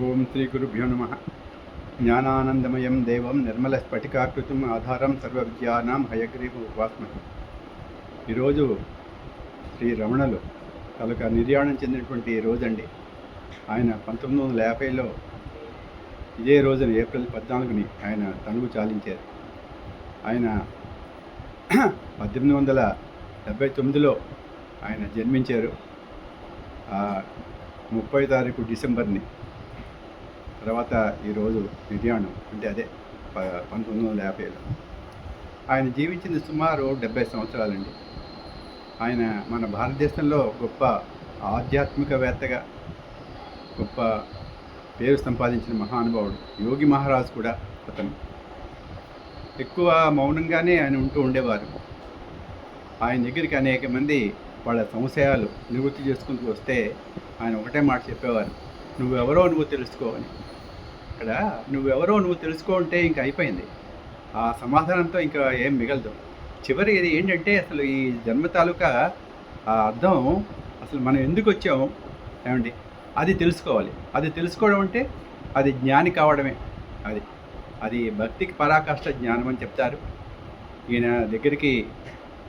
ఓం శ్రీ గురుభ్యో నమ. జ్ఞానానందమయం దేవం నిర్మల స్ఫటికాకృతం ఆధారం సర్వ విద్యానాం హయగ్రీవ ఉపాస్మహి ఈరోజు శ్రీ రమణలు తలక నిర్యాణం చెందినటువంటి రోజండి. ఆయన పంతొమ్మిది వందల యాభైలో ఇదే రోజున ఏప్రిల్ పద్నాలుగుని ఆయన తనుగు చాలించారు. ఆయన పద్దెనిమిది వందల డెబ్భై తొమ్మిదిలో ఆయన జన్మించారు. ముప్పై తారీఖు డిసెంబర్ని తర్వాత ఈరోజు నిర్యాణం అంటే అదే ప- పంతొమ్మిది వందల యాభైలో. ఆయన జీవించింది సుమారు డెబ్బై సంవత్సరాలండి. ఆయన మన భారతదేశంలో గొప్ప ఆధ్యాత్మికవేత్తగా గొప్ప పేరు సంపాదించిన మహానుభావుడు యోగి మహారాజ్ కూడా అతను. ఎక్కువ మౌనంగానే ఆయన ఉంటూ ఉండేవారు. ఆయన దగ్గరికి అనేక మంది వాళ్ళ సంశయాలు నివృత్తి చేసుకుంటూ వస్తే ఆయన ఒకటే మాట చెప్పేవారు నువ్వెవరో నువ్వు తెలుసుకోవని అక్కడ నువ్వెవరో నువ్వు తెలుసుకో ఉంటే ఇంకా అయిపోయింది. ఆ సమాధానంతో ఇంకా ఏం మిగలదు. చివరి ఇది ఏంటంటే అసలు ఈ జన్మ తాలూకా ఆ అర్థం అసలు మనం ఎందుకు వచ్చాము? ఏమండి? అది తెలుసుకోవాలి. అది తెలుసుకోవడం అంటే అది జ్ఞాని కావడమే. అది అది భక్తికి పరాకాష్ట జ్ఞానం అని చెప్తారు. ఈయన దగ్గరికి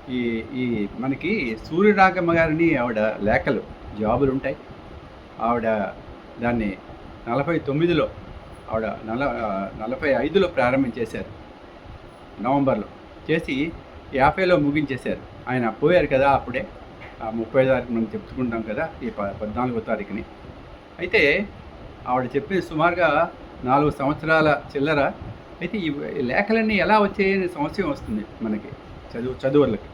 ఈ ఈ మనకి సూర్యరాగమ్మ గారిని ఆవిడ లేఖలు జాబులు ఉంటాయి ఆవిడ దాన్ని నలభై తొమ్మిదిలో ఆవిడ నల నలభై ఐదులో ప్రారంభించేశారు నవంబర్లో చేసి యాభైలో ముగించేశారు. ఆయన పోయారు కదా అప్పుడే. ఆ ముప్పై తారీఖు మనం చెప్పుకుంటాం కదా ఈ పద్నాలుగో తారీఖుని. అయితే ఆవిడ చెప్పిన సుమారుగా నాలుగు సంవత్సరాల చిల్లర అయితే ఈ లేఖలన్నీ ఎలా వచ్చాయనే సంవత్సరం వస్తుంది మనకి చదువు చదువులకు.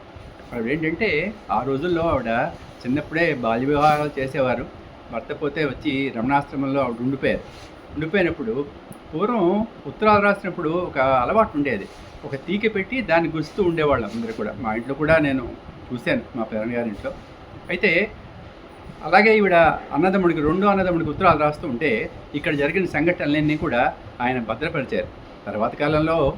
ఆవిడ ఏంటంటే ఆ రోజుల్లో ఆవిడ చిన్నప్పుడే బాల్య వివాహాలు చేసేవారు. భర్త పోతే వచ్చి రమణాశ్రమంలో ఆవిడ ఉండిపోయారు. ఉండిపోయినప్పుడు పూర్వం ఉత్తరాలు రాసినప్పుడు ఒక అలవాటు ఉండేది. ఒక తీగ పెట్టి దాన్ని గుస్తూ ఉండేవాళ్ళం అందరూ కూడా. మా ఇంట్లో కూడా నేను చూశాను మా పేరెంట్ గారి ఇంట్లో. అయితే అలాగే ఈవిడ అన్నదమ్ముడికి రెండు అన్నదమ్ముడికి ఉత్తరాలు రాస్తూ ఉంటే ఇక్కడ జరిగిన సంఘటనలన్నీ కూడా ఆయన భద్రపరిచారు. తర్వాత కాలంలో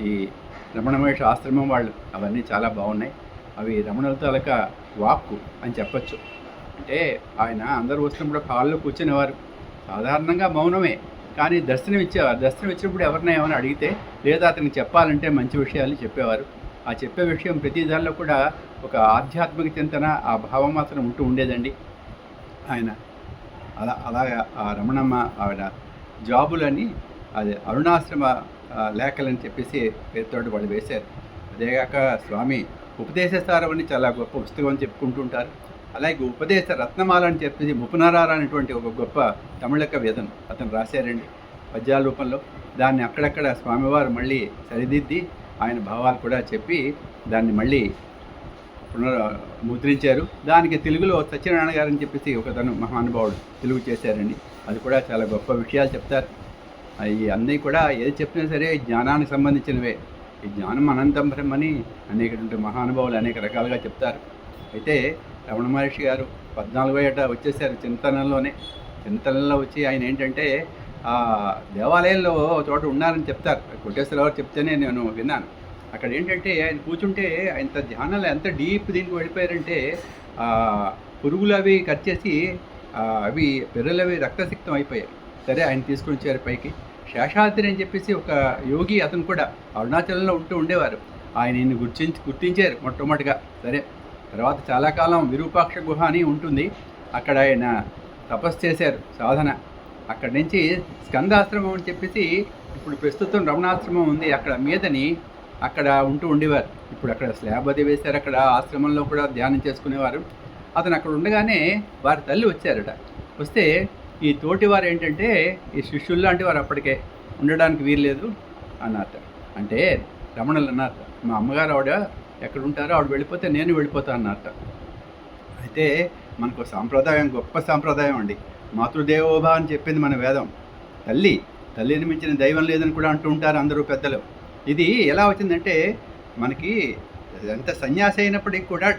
ఈ రమణ మహేష్ ఆశ్రమం వాళ్ళు అవన్నీ చాలా బాగున్నాయి. అవి రమణుల తాలూకా వాక్కు అని చెప్పచ్చు. అంటే ఆయన అందరూ వస్తున్నప్పుడు కాళ్ళు కూర్చునేవారు. సాధారణంగా మౌనమే. కానీ దర్శనం ఇచ్చేవారు. దర్శనం ఇచ్చినప్పుడు ఎవరినైనా ఏమైనా అడిగితే లేదా అతనికి చెప్పాలంటే మంచి విషయాలు చెప్పేవారు. ఆ చెప్పే విషయం ప్రతి దానిలో కూడా ఒక ఆధ్యాత్మిక చింతన ఆ భావం మాత్రం ఉంటూ ఉండేదండి. ఆయన అలా అలాగా ఆ రమణమ్మ ఆవిడ జాబులని అది అరుణాశ్రమ లేఖలని చెప్పేసి పేరుతోటి వాళ్ళు వేశారు. అదేగాక స్వామి ఉపదేశసారం అని చాలా గొప్ప పుస్తకం అని చెప్పుకుంటుంటారు అలాగే ఉపదేశ రత్నమాల అని చెప్పేసి ముపునరార అనేటువంటి ఒక గొప్ప తమిళక వేదన అతను రాశారండి. పద్యాల రూపంలో దాన్ని అక్కడక్కడ స్వామివారు మళ్ళీ సరిదిద్ది ఆయన భావాలు కూడా చెప్పి దాన్ని మళ్ళీ పునర్ ముద్రించారు. దానికి తెలుగులో సత్యనారాయణ గారు అని చెప్పేసి ఒకతను మహానుభావుడు తెలుగు చేశారండి. అది కూడా చాలా గొప్ప విషయాలు చెప్తారు. అవి అన్నీ కూడా ఏది చెప్పినా సరే జ్ఞానానికి సంబంధించినవే. ఈ జ్ఞానం అనంతం బ్రహ్మని అనేకటువంటి మహానుభావులు అనేక రకాలుగా చెప్తారు. అయితే రమణ మహర్షి గారు పద్నాలుగో ఏట వచ్చేసారు చింతనలోనే చింతనలో వచ్చి ఆయన ఏంటంటే దేవాలయంలో ఒక చోట ఉన్నారని చెప్తారు. కోటేశ్వరరావు చెప్తేనే నేను విన్నాను. అక్కడ ఏంటంటే ఆయన కూర్చుంటే ఆయన ధ్యానంలో ఎంత డీప్ దీనికి వెళ్ళిపోయారంటే పురుగులు అవి కట్ చేసి అవి పిర్రలు అవి రక్తసిక్తం అయిపోయాయి. సరే ఆయన తీసుకుని వచ్చారు పైకి. శేషాద్రి అని చెప్పేసి ఒక యోగి అతను కూడా అరుణాచలంలో ఉంటూ ఉండేవారు. ఆయన గుర్తించి గుర్తించారు మొట్టమొదటిగా. సరే తర్వాత చాలా కాలం విరూపాక్ష గుహ అని ఉంటుంది. అక్కడ ఆయన తపస్సు చేశారు సాధన. అక్కడి నుంచి స్కందాశ్రమం అని చెప్పేసి ఇప్పుడు ప్రస్తుతం రమణాశ్రమం ఉంది. అక్కడ మీదని అక్కడ ఉంటూ ఉండేవారు. ఇప్పుడు అక్కడ స్లాబ్ అది వేశారు. అక్కడ ఆశ్రమంలో కూడా ధ్యానం చేసుకునేవారు. అతను అక్కడ ఉండగానే వారి తల్లి వచ్చారట. వస్తే ఈ తోటి వారు ఏంటంటే ఈ శిష్యులు లాంటి వారు అప్పటికే ఉండడానికి వీల్లేదు అన్నట్ట అంటే రమణులు అన్నట్ట మా అమ్మగారు ఆవిడ ఎక్కడ ఉంటారో ఆవిడ వెళ్ళిపోతే నేను వెళ్ళిపోతా అన్నట్ట. అయితే మనకు సాంప్రదాయం గొప్ప సాంప్రదాయం అండి. మాతృదేవోభా అని చెప్పింది మన వేదం. తల్లి తల్లిని మించిన దైవం లేదని కూడా అంటూ ఉంటారు అందరూ పెద్దలు. ఇది ఎలా వచ్చిందంటే మనకి ఎంత సన్యాసి అయినప్పటికీ కూడా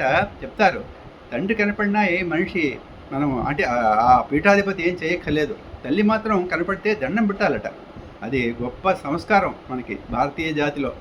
చెప్తారు. తండ్రి కనపడినా ఏ మనిషి మనం అంటే ఆ- ఆ పీఠాధిపతి ఏం చేయక్కర్లేదు. తల్లి మాత్రం కనపడితే దండం పెట్టాలట. అది గొప్ప సంస్కారం మనకి భారతీయ జాతిలో.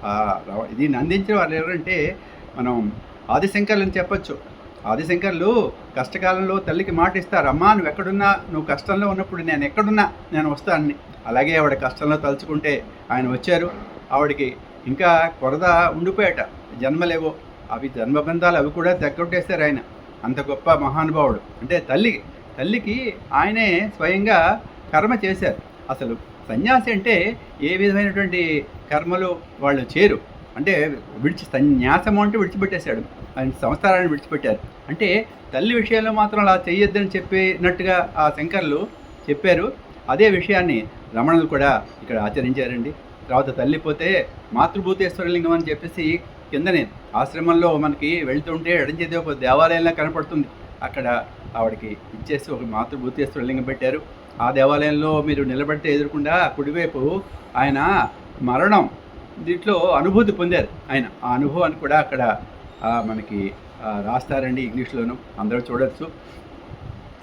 దీన్ని అందించిన వారు ఎవరంటే మనం ఆదిశంకర్లు అని చెప్పచ్చు. ఆదిశంకర్లు కష్టకాలంలో తల్లికి మాట ఇస్తారు అమ్మా నువ్వు ఎక్కడున్నా నువ్వు కష్టంలో ఉన్నప్పుడు నేను ఎక్కడున్నా? నేను వస్తానని. అలాగే ఆవిడ కష్టంలో తలుచుకుంటే ఆయన వచ్చారు. ఆవిడకి ఇంకా కొరద ఉండిపోయాట. జన్మలేవో అవి జన్మబంధాలు అవి కూడా తగ్గొట్టేశారు ఆయన. అంత గొప్ప మహానుభావుడు. అంటే తల్లి తల్లికి ఆయనే స్వయంగా కర్మ చేశారు. అసలు సన్యాసి అంటే ఏ విధమైనటువంటి కర్మలు వాళ్ళు చేరు అంటే విడిచి సన్యాసము అంటే విడిచిపెట్టేశాడు. ఆయన సంస్కారాన్ని విడిచిపెట్టారు. అంటే తల్లి విషయంలో మాత్రం అలా చేయొద్దని చెప్పినట్టుగా ఆ శంకర్లు చెప్పారు. అదే విషయాన్ని రమణులు కూడా ఇక్కడ ఆచరించారండి. తర్వాత తల్లి పోతే మాతృభూతేశ్వరలింగం అని చెప్పేసి కిందనే ఆశ్రమంలో మనకి వెళ్తుంటే ఎడంచేది ఒక దేవాలయంలా కనపడుతుంది. అక్కడ ఆవిడకి ఇచ్చేసి ఒక మాతృభూతేశ్వరలింగం పెట్టారు. ఆ దేవాలయంలో మీరు నిలబడితే ఎదురకుండా కుడివైపు ఆయన మరణం దీంట్లో అనుభూతి పొందారు ఆయన. ఆ అనుభవాన్ని కూడా అక్కడ మనకి రాస్తారండి ఇంగ్లీష్లోను అందరూ చూడొచ్చు.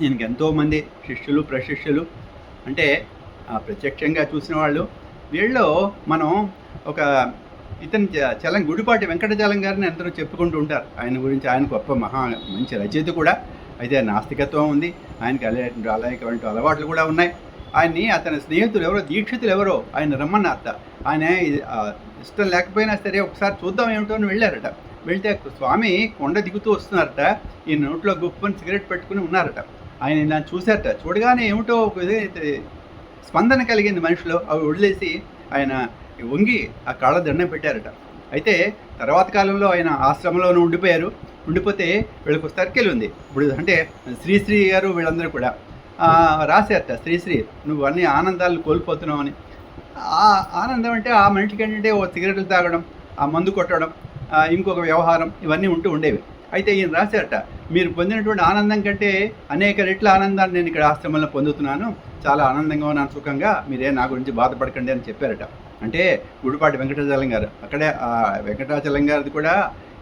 ఈయనకి ఎంతోమంది శిష్యులు ప్రశిష్యులు అంటే ప్రత్యక్షంగా చూసిన వాళ్ళు. వీళ్ళలో మనం ఒక ఇతని చ- చలం గుడిపాటి వెంకటచలం గారిని అందరూ చెప్పుకుంటూ ఉంటారు. ఆయన గురించి ఆయన గొప్ప మహా మంచి రచయిత కూడా. అయితే నాస్తికత్వం ఉంది. ఆయనకి అలే అలాంటి అలవాట్లు కూడా ఉన్నాయి. ఆయన్ని అతని స్నేహితులు ఎవరో దీక్షితులు ఎవరో ఆయన రమ్మన్న అత్త. ఆయన ఇష్టం లేకపోయినా సరే ఒకసారి చూద్దాం ఏమిటో అని వెళ్ళారట. వెళ్తే స్వామి కొండ దిగుతూ వస్తున్నారట. ఈ నోట్లో గుప్పని సిగరెట్ పెట్టుకుని ఉన్నారట. ఆయన ఇలా చూశారట. చూడగానే ఏమిటో ఒక స్పందన కలిగింది మనిషిలో. అవి వదిలేసి ఆయన వంగి ఆ కాళ్ళ దండం పెట్టారట. అయితే తర్వాత కాలంలో ఆయన ఆశ్రమంలోనే ఉండిపోయారు. ఉండిపోతే వీళ్ళకి సర్కిల్ ఉంది. ఇప్పుడు అంటే శ్రీశ్రీ గారు వీళ్ళందరూ కూడా ఆ, రాశారట శ్రీశ్రీ నువ్వు అన్ని ఆనందాలు కోల్పోతున్నావు అని. ఆ ఆనందం అంటే ఆ మనిషికి ఏంటంటే ఓ సిగరెట్లు తాగడం ఆ మందు కొట్టడం ఇంకొక వ్యవహారం ఇవన్నీ ఉంటూ ఉండేవి. అయితే ఈయన రాశారట మీరు పొందినటువంటి ఆనందం కంటే అనేక రెట్ల ఆనందాన్ని నేను ఇక్కడ ఆశ్రమంలో పొందుతున్నాను. చాలా ఆనందంగా ఉన్నాను సుఖంగా. మీరే నా గురించి బాధపడకండి అని చెప్పారట. అంటే గుడిపాటి వెంకటాచలం గారు అక్కడే వెంకటాచలం గారిది కూడా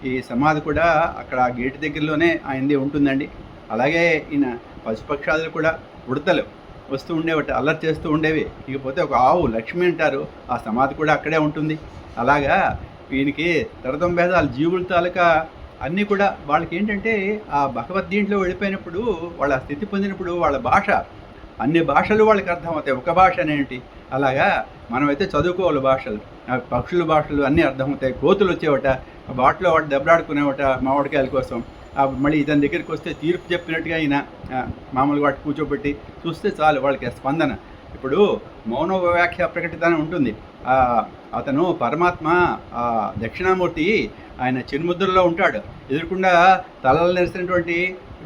ఈ సమాధి కూడా అక్కడ ఆ గేటు దగ్గరలోనే ఆయనది ఉంటుందండి. అలాగే ఈయన పశుపక్షాదులు కూడా ఉడతలు వస్తూ ఉండేవి అల్లరి చేస్తూ ఉండేవి. ఇకపోతే ఒక ఆవు లక్ష్మి అంటారు ఆ సమాధి కూడా అక్కడే ఉంటుంది. అలాగా ఈయనకి తరతం భేదాలు జీవుల తాలూకా అన్నీ కూడా వాళ్ళకి ఏంటంటే ఆ భగవద్ దీంట్లో వెళ్ళిపోయినప్పుడు వాళ్ళ స్థితి పొందినప్పుడు వాళ్ళ భాష అన్ని భాషలు వాళ్ళకి అర్థమవుతాయి. ఒక భాష అనేంటి. అలాగా మనమైతే చదువుకోవాలి భాషలు. పక్షుల భాషలు అన్నీ అర్థమవుతాయి. కోతులు వచ్చేవట వాటిలో వాటి దెబ్బలాడుకునేవట మామిడికాయల కోసం. మళ్ళీ ఇతని దగ్గరికి వస్తే తీర్పు చెప్పినట్టుగా ఆయన మామూలుగా వాటి కూర్చోబెట్టి చూస్తే చాలు వాళ్ళకి స్పందన. ఇప్పుడు మౌన వ్యాఖ్య ప్రకటిత ఉంటుంది అతను పరమాత్మ దక్షిణామూర్తి ఆయన చిన్ముద్రలో ఉంటాడు. ఎదురుకుండా తలలు నెరిసినటువంటి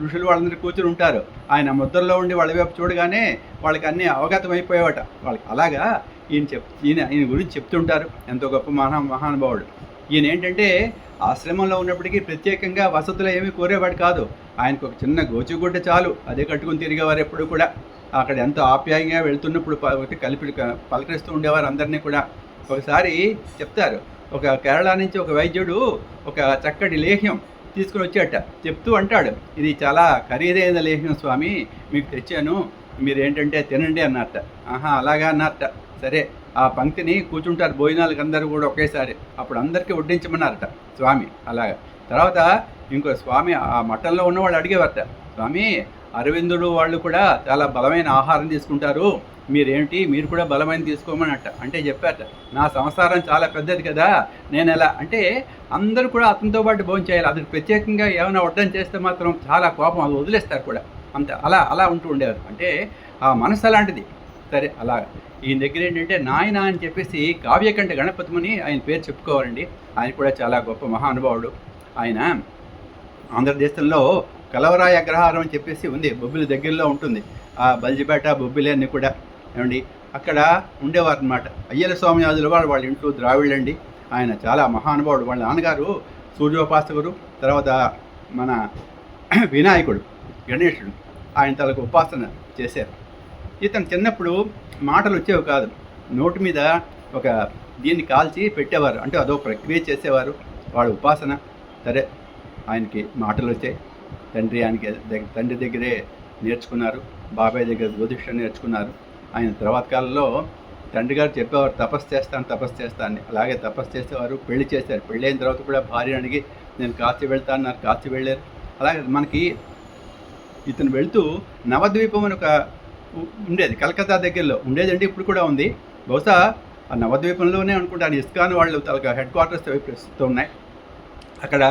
ఋషులు వాళ్ళందరూ కూర్చుని ఉంటారు. ఆయన ముద్రలో ఉండి వాళ్ళ వైపు చూడగానే వాళ్ళకి అన్నీ అవగతం అయిపోయేవట వాళ్ళకి అలాగా ఈయన చెప్ ఈయన ఈయన గురించి చెప్తుంటారు. ఎంతో గొప్ప మహా మహానుభావుడు. ఈయన ఏంటంటే ఆశ్రమంలో ఉన్నప్పటికీ ప్రత్యేకంగా వసతులు ఏమీ కోరేవాడు కాదు. ఆయనకు ఒక చిన్న గోచిగుడ్డ చాలు. అదే కట్టుకుని తిరిగేవారు ఎప్పుడు కూడా. అక్కడ ఎంతో ఆప్యాయంగా వెళ్తున్నప్పుడు కలిపి పలకరిస్తూ ఉండేవారు అందరినీ కూడా. ఒకసారి చెప్తారు. ఒక కేరళ నుంచి ఒక వైద్యుడు ఒక చక్కటి లేహ్యం తీసుకుని వచ్చాట. చెప్తూ అంటాడు ఇది చాలా ఖరీదైన లేహ్యం స్వామి. మీకు తెచ్చాను. మీరు ఏంటంటే తినండి అన్నట్ట ఆహా అలాగా అన్నట్ట సరే ఆ పంక్తిని కూర్చుంటారు భోజనాలకు అందరూ కూడా ఒకేసారి. అప్పుడు అందరికీ వడ్డించమన్నారట స్వామి అలాగా. తర్వాత ఇంకో స్వామి ఆ మఠంలో ఉన్నవాళ్ళు అడిగేవారట స్వామి అరవిందుడు వాళ్ళు కూడా చాలా బలమైన ఆహారం తీసుకుంటారు. మీరేంటి మీరు కూడా బలమైన తీసుకోమనట అంటే చెప్పారట నా సంసారం చాలా పెద్దది కదా నేను ఎలా? అంటే అందరూ కూడా అతనితో పాటు భోజనం చేయాలి. అది ప్రత్యేకంగా ఏమైనా వడ్డం చేస్తే మాత్రం చాలా కోపం అది వదిలేస్తారు కూడా. అంత అలా అలా ఉంటూ ఉండేవారు. అంటే ఆ మనసు అలాంటిది. సరే అలా. ఈయన దగ్గర ఏంటంటే నాయన అని చెప్పేసి కావ్యకంఠ గణపతిమని ఆయన పేరు చెప్పుకోవాలండి. ఆయన కూడా చాలా గొప్ప మహానుభావుడు. ఆయన ఆంధ్రదేశంలో కలవరాయ అగ్రహారం అని చెప్పేసి ఉంది బొబ్బిలి దగ్గరలో ఉంటుంది. ఆ బల్జిపేట బొబ్బిలి అన్నీ కూడా. ఏమండి? అక్కడ ఉండేవారు అనమాట అయ్యల స్వామియాజుల వాడు వాళ్ళ ఇంట్లో ద్రావిళ్ళండి ఆయన చాలా మహానుభావుడు. వాళ్ళ నాన్నగారు సూర్యోపాసకుడు తర్వాత మన వినాయకుడు గణేశుడు ఆయన తలకు ఉపాసన చేశారు. ఇతను చిన్నప్పుడు మాటలు వచ్చేవి కాదు. నోటి మీద ఒక దీన్ని కాల్చి పెట్టేవారు. అంటే అదో ప్రక్రియ చేసేవారు. వాడు ఉపాసన. సరే ఆయనకి మాటలు వచ్చాయి. తండ్రి ఆయనకి తండ్రి దగ్గరే నేర్చుకున్నారు. బాబాయ్ దగ్గర జ్యోతిష్యం నేర్చుకున్నారు. ఆయన తర్వాత కాలంలో తండ్రి గారు చెప్పేవారు తపస్సు చేస్తాను తపస్సు చేస్తాను అలాగే తపస్సు చేసేవారు పెళ్ళి చేశారు. పెళ్ళి అయిన తర్వాత కూడా భార్య అడిగి నేను కాశీ వెళ్తాను నాకు కాశీ వెళ్ళారు. అలాగే మనకి ఇతను వెళ్తూ నవద్వీపం అని ఒక ఉండేది. కలకత్తా దగ్గరలో ఉండేదండి ఇప్పుడు కూడా ఉంది. బహుశా ఆ నవద్వీపంలోనే అనుకుంటాను. ఇస్కాన్ వాళ్ళు తలక హెడ్ క్వార్టర్స్ ప్రస్తుతం ఉన్నాయి. అక్కడ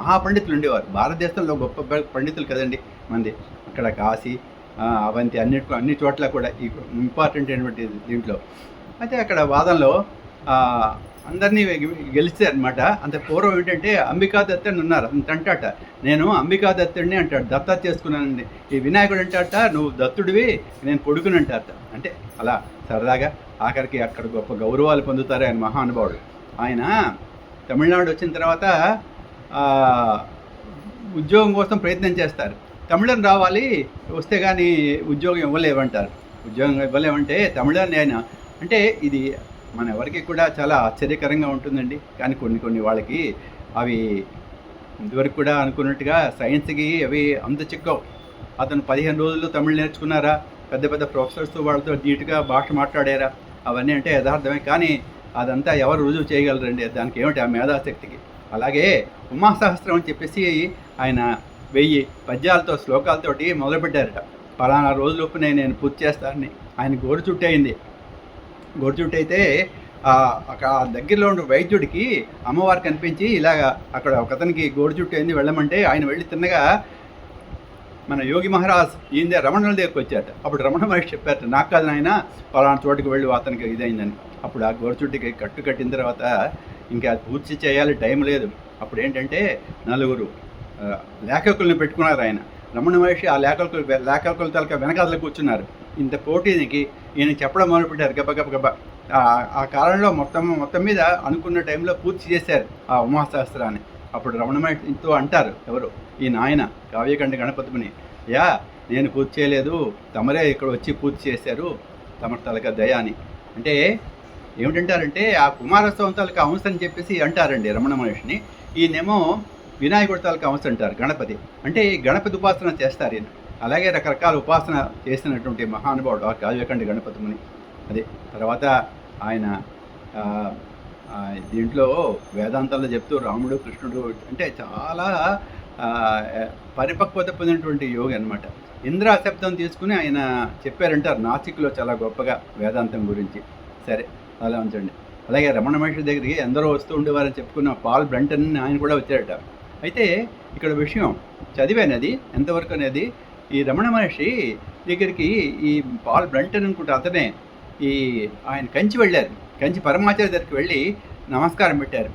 మహాపండితులు ఉండేవారు. భారతదేశంలో గొప్ప పండితులు కదండి మంది. అక్కడ కాశీ అవంతి అన్ని అన్ని చోట్ల కూడా ఈ ఇంపార్టెంట్ అయినటువంటి దీంట్లో. అయితే అక్కడ వాదంలో అందరినీ గెలిస్తే గెలిచారనమాట అంత పూర్వం ఏంటంటే అంబికా దత్ అని ఉన్నారు. అంత అంటాట. నేను అంబికా దత్తుడిని అంటాడు. దత్తా చేసుకున్నానండి. ఈ వినాయకుడు అంటాట నువ్వు దత్తుడివి నేను కొడుకుని అంటాట. అంటే అలా సరదాగా ఆఖరికి అక్కడ గొప్ప గౌరవాలు పొందుతారు ఆయన మహానుభావుడు. ఆయన తమిళనాడు వచ్చిన తర్వాత ఉద్యోగం కోసం ప్రయత్నం చేస్తారు. తమిళం రావాలి వస్తే కానీ ఉద్యోగం ఇవ్వలేమంటారు ఉద్యోగం ఇవ్వలేమంటే తమిళాన్ని ఆయన అంటే ఇది మన ఎవరికి కూడా చాలా ఆశ్చర్యకరంగా ఉంటుందండి. కానీ కొన్ని కొన్ని వాళ్ళకి అవి ఇదివరకు కూడా అనుకున్నట్టుగా సైన్స్కి అవి అంత చిక్కవు అతను పదిహేను రోజులు తమిళ్ నేర్చుకున్నారా? పెద్ద పెద్ద ప్రొఫెసర్స్తో వాళ్ళతో నీట్గా భాష మాట్లాడారా? అవన్నీ అంటే యథార్థమే. కానీ అదంతా ఎవరు రుజువు చేయగలరండి? దానికి ఏమిటి ఆ మేధాశక్తికి? అలాగే ఉమాసహస్రం అని చెప్పేసి ఆయన వెయ్యి పద్యాలతో శ్లోకాలతోటి మొదలుపెట్టారట. పలానా రోజులోపునే నేను పూర్తి చేస్తానని ఆయన గోరు చుట్టయింది. అయింది అయితే అక్కడ దగ్గరలో ఉన్న వైద్యుడికి అమ్మవారు కనిపించి ఇలాగ అక్కడ ఒకతనికి గోరు చుట్టూ ఏంది వెళ్ళమంటే ఆయన వెళ్ళి తిన్నగా మన యోగి మహారాజ్ ఈయన రమణుల దగ్గరికి వచ్చారట. అప్పుడు రమణ మహర్షి చెప్పారట నాకు కాదు నాయన పలానా చోటుకి వెళ్ళి అతనికి ఇదైందని. అప్పుడు ఆ గోరుచుట్టికి కట్టు కట్టిన తర్వాత ఇంకా అది పూర్తి చేయాలి టైం లేదు. అప్పుడు ఏంటంటే నలుగురు లేఖకుల్ని పెట్టుకున్నారు ఆయన. రమణ మహర్షి ఆ లేఖకులు లేఖకుల తలక వెనకాదలు కూర్చున్నారు. ఇంత పోటీనికి ఈయన చెప్పడం మొదలుపెట్టారు. గబ గబ గబ. ఆ- కాలంలో మొత్తం మొత్తం మీద అనుకున్న టైంలో పూర్తి చేశారు ఆ ఉమాశాస్త్రాన్ని. అప్పుడు రమణ అంటారు ఎవరు? ఈ నాయన కావ్యకండ గణపతిని యా నేను పూర్తి చేయలేదు. తమరే ఇక్కడ వచ్చి పూర్తి చేశారు. తమ తలక దయ అని. అంటే ఏమిటంటారంటే ఆ కుమారస్వామి తాలూకా అంశం అని చెప్పేసి అంటారండి రమణ మహర్షిని. ఈయనేమో వినాయకుడి తాలూకా అంశం అంటారు గణపతి. అంటే ఈ గణపతి ఉపాసన చేస్తారు ఈయన. అలాగే రకరకాల ఉపాసన చేసినటువంటి మహానుభావుడు ఆ కావ్యకంఠ గణపతి ముని. అదే తర్వాత ఆయన దీంట్లో వేదాంతాల్లో చెప్తూ రాముడు కృష్ణుడు అంటే చాలా పరిపక్వత పొందినటువంటి యోగి అనమాట ఇంద్ర శబ్దం తీసుకుని ఆయన చెప్పారంటారు నాసిక్లో చాలా గొప్పగా వేదాంతం గురించి. సరే అలా ఉంచండి. అలాగే రమణ మహర్షి దగ్గరికి ఎందరో వస్తూ ఉండేవారని చెప్పుకున్న పాల్ బ్రంటన్ ఆయన కూడా వచ్చారట. అయితే ఇక్కడ విషయం చదివానది ఎంతవరకు అనేది ఈ రమణ మహర్షి దగ్గరికి ఈ పాల్ బ్రంటన్ అనుకుంటే అతనే ఈ ఆయన కంచి వెళ్ళారు. కంచి పరమాచార్య దగ్గరికి వెళ్ళి నమస్కారం పెట్టారు.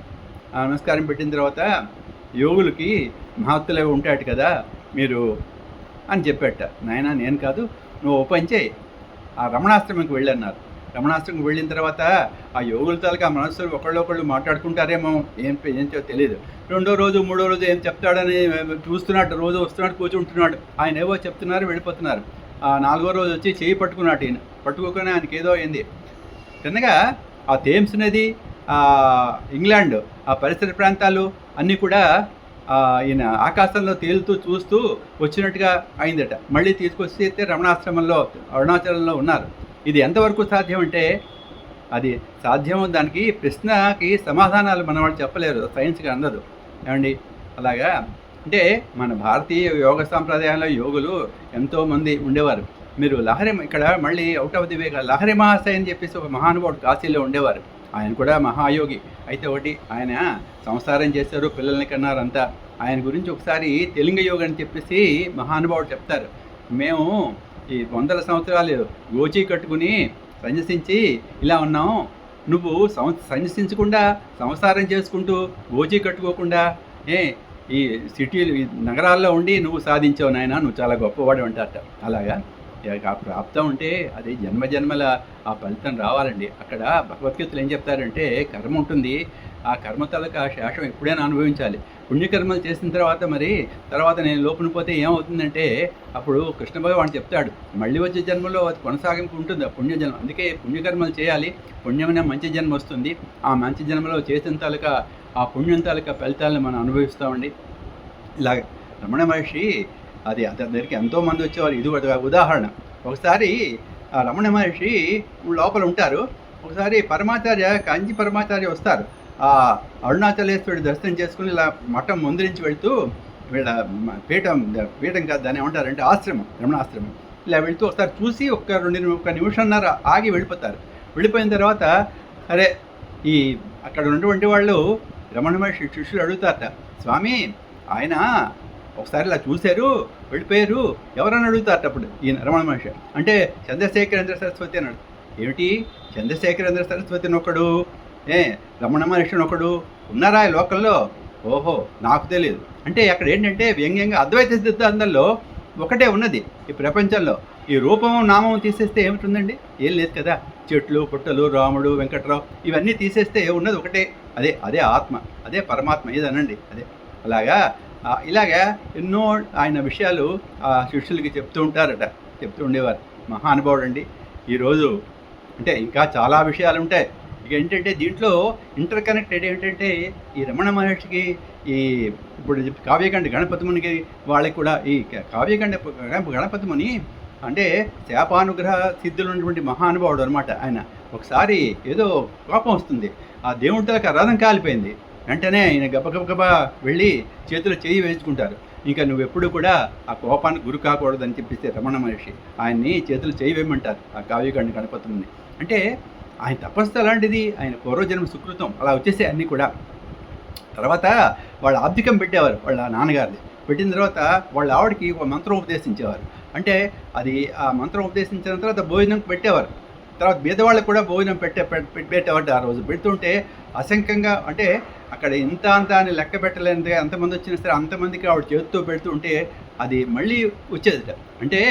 ఆ నమస్కారం పెట్టిన తర్వాత యోగులకి మహత్తులు ఉంటాడు కదా మీరు అని చెప్పాట. నాయన నేను కాదు నువ్వు ఓ పని చేయి. ఆ రమణాశ్రమంకి వెళ్ళన్నారు. రమణాశ్రమం వెళ్ళిన తర్వాత ఆ యోగుల తాలూకా మనస్సులు ఒకళ్ళొకళ్ళు మాట్లాడుకుంటారేమో ఏం ఏంటో తెలియదు రెండో రోజు మూడో రోజు ఏం చెప్తాడని చూస్తున్నాడు రోజు వస్తున్నాడు కూర్చుంటున్నాడు. ఆయన ఏవో చెప్తున్నారు వెళ్ళిపోతున్నారు. ఆ నాలుగో రోజు వచ్చి చేయి పట్టుకున్నాడు ఈయన. పట్టుకోకనే ఆయనకి ఏదో అయింది. తిన్నగా ఆ థేమ్స్ నది ఆ ఇంగ్లాండ్ ఆ పరిసర ప్రాంతాలు అన్నీ కూడా ఈయన ఆకాశంలో తేలుతూ చూస్తూ వచ్చినట్టుగా అయిందట. మళ్ళీ తీసుకొచ్చి అయితే రమణాశ్రమంలో అరుణాచలంలో ఉన్నారు. ఇది ఎంతవరకు సాధ్యం అంటే అది సాధ్యం దానికి ప్రశ్నకి సమాధానాలు మన వాళ్ళు చెప్పలేరు. సైన్స్కి అందదు ఏమండి? అలాగా? అంటే మన భారతీయ యోగ సాంప్రదాయంలో యోగులు ఎంతోమంది ఉండేవారు. మీరు లహరి ఇక్కడ మళ్ళీ out of the way Lahiri Mahasaya అని చెప్పేసి ఒక మహానుభావుడు కాశీలో ఉండేవారు. ఆయన కూడా మహాయోగి. అయితే ఒకటి ఆయన సంసారం చేశారు పిల్లల్ని కన్నారు అంతా ఆయన గురించి ఒకసారి తెలుగు యోగ అని చెప్పేసి మహానుభావుడు చెప్తారు. మేము ఈ వందల సంవత్సరాలు గోచి కట్టుకుని సన్యసించి ఇలా ఉన్నాం నువ్వు సం సన్యసించకుండా సంసారం చేసుకుంటూ గోచి కట్టుకోకుండా ఏ ఈ సిటీలు ఈ నగరాల్లో ఉండి నువ్వు సాధించావు నాయన నువ్వు చాలా గొప్పవాడు అంటారట. అలాగా? ఇక ఆ ప్రాప్తం ఉంటే అది జన్మ జన్మల ఆ ఫలితం రావాలండి. అక్కడ భగవద్గీతలు ఏం చెప్తారంటే కర్మ ఉంటుంది ఆ కర్మ తాలూకా శేషం ఎప్పుడైనా అనుభవించాలి. పుణ్యకర్మలు చేసిన తర్వాత మరి తర్వాత నేను లోపల పోతే ఏమవుతుందంటే అప్పుడు కృష్ణ భగవాన్ చెప్తాడు మళ్ళీ వచ్చే జన్మలో అది కొనసాగింపు ఉంటుంది ఆ పుణ్యజన్మ అందుకే పుణ్యకర్మలు చేయాలి పుణ్యమైన మంచి జన్మ వస్తుంది. ఆ మంచి జన్మలో చేసిన తాలూకా ఆ పుణ్యం తాలూకా ఫలితాలను మనం అనుభవిస్తామండి ఇలా రమణ మహర్షి అది అతని దగ్గరికి ఎంతోమంది వచ్చేవారు. ఇది ఒక ఉదాహరణ. ఒకసారి ఆ రమణ మహర్షి లోపల ఉంటారు. ఒకసారి పరమాచార్య కంచి పరమాచార్య వస్తారు. ఆ అరుణాచలేశ్వరుడు దర్శనం చేసుకుని ఇలా మఠం ముందు నుంచి వెళ్తూ వీళ్ళ పీఠం పీఠం కాదు దాన్ని ఏమంటారంటే ఆశ్రమం రమణాశ్రమం. ఇలా వెళుతూ ఒకసారి చూసి ఒక రెండు ఒక నిమిషంన్నర ఆగి వెళ్ళిపోతారు. వెళ్ళిపోయిన తర్వాత సరే ఈ అక్కడ ఉన్నటువంటి వాళ్ళు రమణ మహర్షి శిష్యులు అడుగుతారట స్వామి ఆయన ఒకసారి ఇలా చూశారు వెళ్ళిపోయారు ఎవరని అడుగుతారట అప్పుడు ఈయన రమణ మహర్షి? అంటే చంద్రశేఖరేంద్ర సరస్వతి అన్నాడు ఏమిటి? చంద్రశేఖరేంద్ర సరస్వతిని ఒకడు ఏ రమణ మహర్షిని ఒకడు ఉన్నారా ఈ లోకల్లో ఓహో నాకు తెలియదు అంటే అక్కడ ఏంటంటే వ్యంగ్యంగా అద్వైత సిద్ధాంతంలో ఒకటే ఉన్నది ఈ ప్రపంచంలో. ఈ రూపం నామం తీసేస్తే ఏమిటుందండి? ఏం లేదు కదా. చెట్లు పుట్టలు రాముడు వెంకట్రావు ఇవన్నీ తీసేస్తే ఉన్నది ఒకటే. అదే అదే ఆత్మ అదే పరమాత్మ ఇదనండి అదే. అలాగా ఇలాగా ఎన్నో ఆయన విషయాలు ఆ శిష్యులకి చెప్తూ ఉంటారట. చెప్తూ ఉండేవారు. మహానుభావుడు అండి ఈరోజు అంటే ఇంకా చాలా విషయాలు ఉంటాయి. ఇక ఏంటంటే దీంట్లో ఇంటర్ కనెక్టెడ్ ఏంటంటే ఈ రమణ మహర్షికి ఈ ఇప్పుడు కావ్యకండ గణపతి మునికి వాళ్ళకి కూడా ఈ కావ్యకండ గణపతి ముని అంటే శాపానుగ్రహ సిద్ధులు ఉన్నటువంటి మహానుభావుడు అనమాట ఆయన. ఒకసారి ఏదో కోపం వస్తుంది. ఆ దేవుడి ఆ రథం కాలిపోయింది. వెంటనే ఆయన గబగబగబా వెళ్ళి చేతిలో చేయి వేసుకుంటారు ఇంకా నువ్వు ఎప్పుడు కూడా ఆ కోపానికి గురి కాకూడదని చెప్పిస్తే రమణ మహర్షి ఆయన్ని చేతులు చేయి వేయమంటారు ఆ కావ్యకండ గణపతి ముని. అంటే ఆయన తపస్సు అలాంటిది ఆయన పూర్వజన్మ సుకృతం అలా వచ్చేసే అన్నీ కూడా. తర్వాత వాళ్ళ ఆబ్దికం పెట్టేవారు వాళ్ళ నాన్నగారిది. పెట్టిన తర్వాత వాళ్ళ ఆవిడకి ఒక మంత్రం ఉపదేశించేవారు. అంటే అది ఆ మంత్రం ఉపదేశించిన తర్వాత భోజనం పెట్టేవారు. తర్వాత బీదవాళ్ళకి కూడా భోజనం పెట్టే పెట్- పెట్టేవారు ఆ రోజు. పెడుతుంటే అసంఖ్యంగా అంటే అక్కడ ఇంత అంత అని లెక్క పెట్టలేనిదిగా ఎంతమంది వచ్చినా సరే అంతమందికి ఆవిడ చేతితో పెడుతుంటే అది మళ్ళీ వచ్చేదట అంటే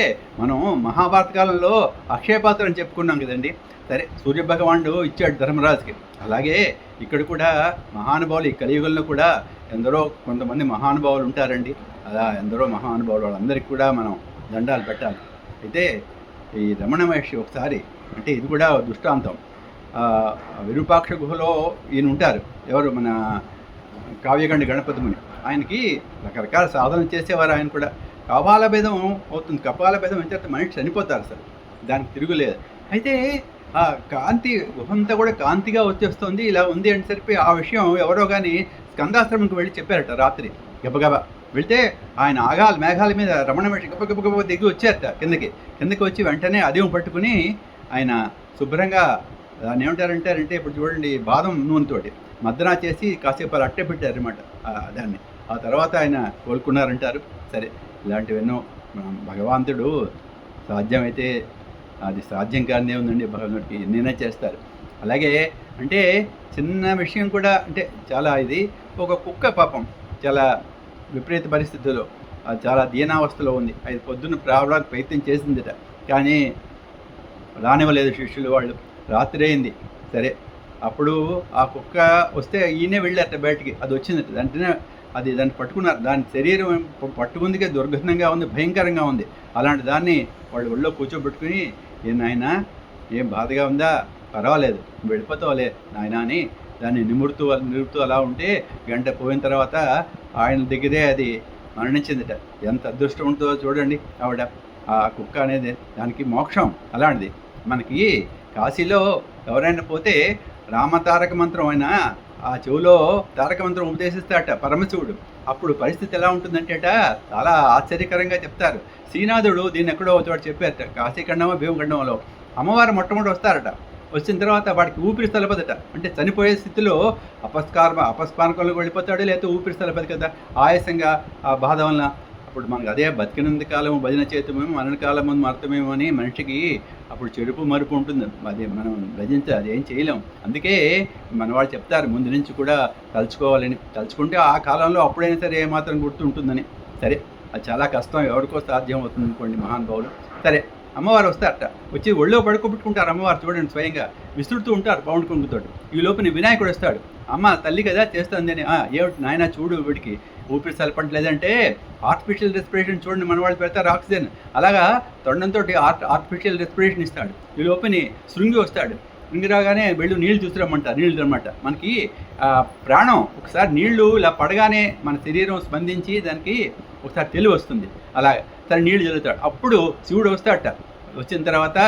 మనం మహాభారత కాలంలో అక్షయపాత్ర అని చెప్పుకున్నాం కదండి. సరే సూర్యభగవానుడు ఇచ్చాడు ధర్మరాజుకి. అలాగే ఇక్కడ కూడా మహానుభావులు ఈ కలియుగంలో కూడా ఎందరో కొంతమంది మహానుభావులు ఉంటారండి. అలా ఎందరో మహానుభావులు వాళ్ళందరికీ కూడా మనం దండాలు పెట్టాలి. అయితే ఈ రమణ మహర్షి ఒకసారి అంటే ఇది కూడా దృష్టాంతం విరూపాక్ష గుహలో ఈయన ఉంటారు. ఎవరు? మన కావ్యగండి గణపతి ముని. ఆయనకి రకరకాల సాధనలు చేసేవారు ఆయన కూడా. కపాల భేదం అవుతుంది. కపాల భేదం ఎంత మనిషి చనిపోతారు సార్ దానికి తిరుగులేదు. అయితే ఆ కాంతి గుహంతా కూడా కాంతిగా వచ్చేస్తుంది. ఇలా ఉంది అని చెప్పి ఆ విషయం ఎవరో కానీ స్కందాశ్రమంకి వెళ్ళి చెప్పారట రాత్రి. గబగబా వెళ్తే ఆయన ఆగాల మేఘాల మీద రమణ మహర్షి గబ గబ దిగి వచ్చారట కిందకి. కిందకి వచ్చి వెంటనే అదేం పట్టుకుని ఆయన శుభ్రంగా దాన్ని ఏమంటారంటారంటే ఇప్పుడు చూడండి బాదం నూనెతోటి మద్దనా చేసి కాసేపు అట్టే పెట్టారనమాట దాన్ని. ఆ తర్వాత ఆయన కోలుకున్నారంటారు. సరే. ఇలాంటివెన్నో భగవంతుడు సాధ్యమైతే అది సాధ్యం కానే ఉందండి భగవంతుడికి ఎన్నైనా చేస్తారు. అలాగే అంటే చిన్న విషయం కూడా అంటే చాలా ఇది ఒక కుక్క పాపం చాలా విపరీత పరిస్థితుల్లో అది చాలా దీనావస్థలో ఉంది. అది పొద్దున్న రావడానికి ప్రయత్నం చేసిందిట. కానీ రానివ్వలేదు శిష్యులు వాళ్ళు. రాత్రి అయింది. సరే అప్పుడు ఆ కుక్క వస్తే ఈయనే వెళ్ళారట బయటికి. అది వచ్చిందట. వెంటనే అది దాన్ని పట్టుకున్నారు. దాని శరీరం పట్టుకుందికే దుర్గంధంగా ఉంది భయంకరంగా ఉంది. అలాంటి దాన్ని వాళ్ళు ఒళ్ళో కూర్చోబెట్టుకుని ఏ నాయన ఏం బాధగా ఉందా? పర్వాలేదు వెళ్ళిపోతావులే నాయన అని దాన్ని నిమురుతూ నిలుపుతూ అలా ఉంటే గంట పోయిన తర్వాత ఆయన దగ్గరే అది మరణించిందిట. ఎంత అదృష్టం ఉంటుందో చూడండి ఆవిడ. ఆ కుక్క అనేది దానికి మోక్షం అలాంటిది. మనకి కాశీలో ఎవరైనా పోతే రామ తారక మంత్రం అయినా ఆ చెవులో తారక మంత్రం ఉపదేశిస్తాట పరమశివుడు. అప్పుడు పరిస్థితి ఎలా ఉంటుందంటేట చాలా ఆశ్చర్యకరంగా చెప్తారు. శ్రీనాథుడు దీన్ని ఎక్కడో చోట చెప్పారట. కాశీఖండమో భీమఖండంలో అమ్మవారు మొట్టమొదటి వస్తారట. వచ్చిన తర్వాత వాడికి ఊపిరి స్థలపదట. అంటే చనిపోయే స్థితిలో అపస్కార అపస్పానకంలోకి వెళ్ళిపోతాడు లేకపోతే ఊపిరి స్థలపది కదా. ఆయాసంగా ఆ బాధ వలన అప్పుడు మనకు అదే బతికినంత కాలం భజన చేతమేమో మరణ కాలం ముందు మరతమేమో అని మనిషికి అప్పుడు చెడుపు మరుపు ఉంటుంది. అది మనం భజించే అది ఏం చేయలేం. అందుకే మన వాళ్ళు చెప్తారు ముందు నుంచి కూడా తలుచుకోవాలని. తలుచుకుంటే ఆ కాలంలో అప్పుడైనా సరే ఏమాత్రం గుర్తుంటుందని. సరే అది చాలా కష్టం. ఎవరికో సాధ్యం అవుతుంది అనుకోండి మహానుభావులు సరే అమ్మవారు వస్తారట. వచ్చి ఒళ్ళో పడుకోబెట్టుకుంటారు అమ్మవారు చూడండి స్వయంగా. విసురుతూ ఉంటారు పౌండ్ కుంకుతోటి ఈ లోపల వినాయకుడు వస్తాడు. అమ్మ తల్లి కదా చేస్తుంది అని. "ఆ, ఏమిటి నాయన చూడు వీడికి. ఊపిరి సలపట్లేదంటే ఆర్టిఫిషియల్ రెస్పిరేషన్ చూడండి మన వాళ్ళు పెడతారు ఆక్సిజన్. అలాగా తొండంతో ఆర్ట్ ఆర్టిఫిషియల్ రెస్పిరేషన్ ఇస్తాడు. ఈ లోపుని శృంగి వస్తాడు. శృంగి రాగానే వెళ్ళు నీళ్ళు చూసిరమ్మంటారు నీళ్ళు అనమాట మనకి ప్రాణం ఒకసారి నీళ్ళు ఇలా పడగానే మన శరీరం స్పందించి దానికి ఒకసారి తెలివి వస్తుంది. అలా సరే నీళ్ళు చల్లుతాడు. అప్పుడు శివుడు వస్తాడట. వచ్చిన తర్వాత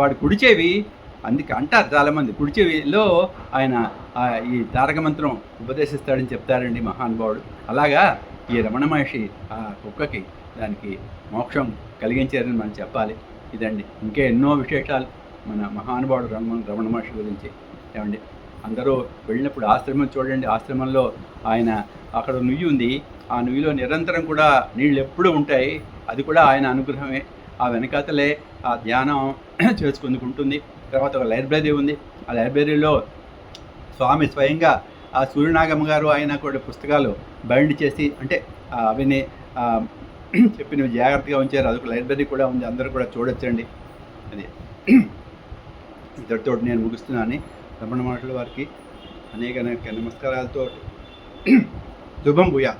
వాడు కుడిచేవి అందుకే అంటారు చాలామంది. కుడిచిలో ఆయన ఈ తారక మంత్రం ఉపదేశిస్తాడని చెప్తారండి మహానుభావుడు అలాగా ఈ రమణ మహర్షి ఆ కుక్కకి దానికి మోక్షం కలిగించారని మనం చెప్పాలి. ఇదండి. ఇంకా ఎన్నో విశేషాలు మన మహానుభావుడు రమణ రమణ మహర్షి గురించి. ఏమండి? అందరూ వెళ్ళినప్పుడు ఆశ్రమం చూడండి. ఆశ్రమంలో ఆయన అక్కడ నుయ్యి ఉంది. ఆ నుయ్యిలో నిరంతరం కూడా నీళ్ళు ఎప్పుడూ ఉంటాయి. అది కూడా ఆయన అనుగ్రహమే. ఆ వెనకాతలే ఆ ధ్యానం చేసుకుందుకుంటుంది. తర్వాత ఒక లైబ్రరీ ఉంది. ఆ లైబ్రరీలో స్వామి స్వయంగా ఆ సూర్యనాగమ్మ గారు ఆయన కూడా పుస్తకాలు బైండ్ చేసి అంటే అవిని అవన్నీ చెప్పినవి జాగ్రత్తగా ఉంచారు. అదొక లైబ్రరీ కూడా ఉంది. అందరూ కూడా చూడొచ్చండి. అది ఇద్దరితో నేను ముగిస్తున్నాను. రమణ మాటల వారికి అనేక అనేక నమస్కారాలతో. శుభం భూయా.